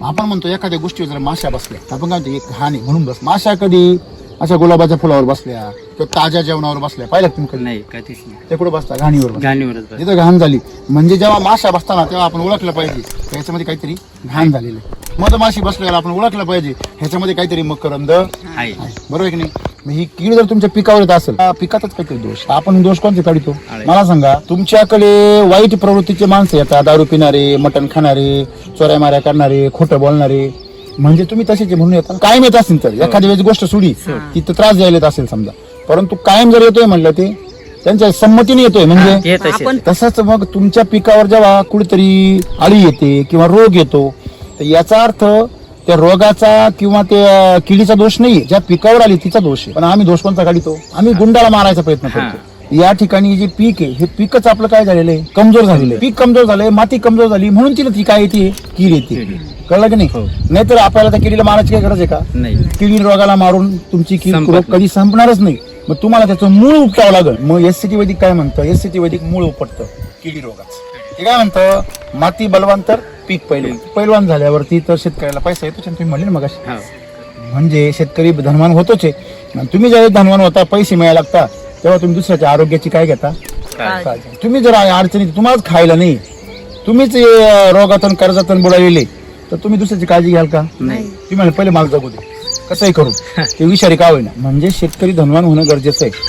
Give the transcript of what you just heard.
आपण म्हणतो एखाद्या गोष्टीवर जर माशा बसल्या तर आपण काय म्हणतो एक हानी म्हणून बस. माशा कधी अशा गुलाबाच्या फुलावर बसल्या किंवा ताज्या जेवणावर बसल्या पाहिलं का तुम्ही कधी? नाही कधीच नाही. ते कुठे बसता? घाणीवर. गाणीवरच बस. जिथं घाण झाली. म्हणजे जेव्हा माशा बसताना तेव्हा आपण ओळखलं पाहिजे. की ह्याच्यामध्ये काहीतरी घाण झालेलं आहे. मधमाशी बसल्यावर आपण ओळखलं पाहिजे. ह्याच्यामध्ये काहीतरी मकरंद आहे. आहे. बरोबर आहे की नाही? मग ही कीड जर तुमच्या पिकावर येत असेल पिकातच काहीतरी दोष. आपण दोष कोणते काढतो. मला सांगा तुमच्याकडे वाईट प्रवृत्तीचे माणसं येतात दारू पिणारे मटण खाणारे चोऱ्या माऱ्या करणारे खोटं बोलणारे. म्हणजे तुम्ही तसेच म्हणून येतात कायम येत असेल तर एखादी वेळेस गोष्ट सुडी की तर त्रास द्यायला येत असेल समजा. परंतु कायम जर येतोय म्हणलं ते त्यांच्या संमतीने येतोय. म्हणजे हे तसंच मग तुमच्या पिकावर जेव्हा कुठेतरी आळी येते किंवा रोग येतो तर याचा अर्थ त्या रोगाचा किंवा त्या किडीचा दोष नाही ज्या पिकावर आली तिचा दोष आहे. पण आम्ही दोष कोणता काढतो? आम्ही गुंडाला मारायचा प्रयत्न करतो. या ठिकाणी जे पीक आहे हे पीकच आपलं काय झालेलं आहे? कमजोर झालेलं आहे. पीक कमजोर झालंय माती कमजोर झाली म्हणून तिला ती काय येते. कीड येते. कळलं की नाही? हो. नाहीतर आपल्याला त्या किडीला मारायची काय गरज आहे का? किडी रोगाला मारून तुमची कीड रोग कधी संपणारच नाही. मग तुम्हाला त्याचं मूळ उपटावं लागेल. मग एस वैदिक काय म्हणतं? एस वैदिक मूळ उपटतं. किडी रोगाचं. हे काय म्हणतं? माती बलवान तर पीक पहिले पैलवान झाल्यावरती तर शेतकऱ्याला पैसा येतो तुम्ही म्हणले ना मग हो. म्हणजे शेतकरी धनवान होतोच आहे. आणि तुम्ही ज्यावेळेस धनवान होता पैसे मिळायला लागता तेव्हा तुम्ही दुसऱ्याच्या आरोग्याची काय घेता? काय? काळजी. तुम्ही जर अडचणीत तुम्हालाच खायला नाही. तुम्हीच अं, रोगातून कर्जातून बुडालेले. तर तुम्ही दुसऱ्याची काळजी घ्याल का? नाही. तुम्ही म्हणे पहिले माल जगू दे. कसंही करू. ते विषारी का होईना. म्हणजे शेतकरी धनवान होणं गरजेचं आहे.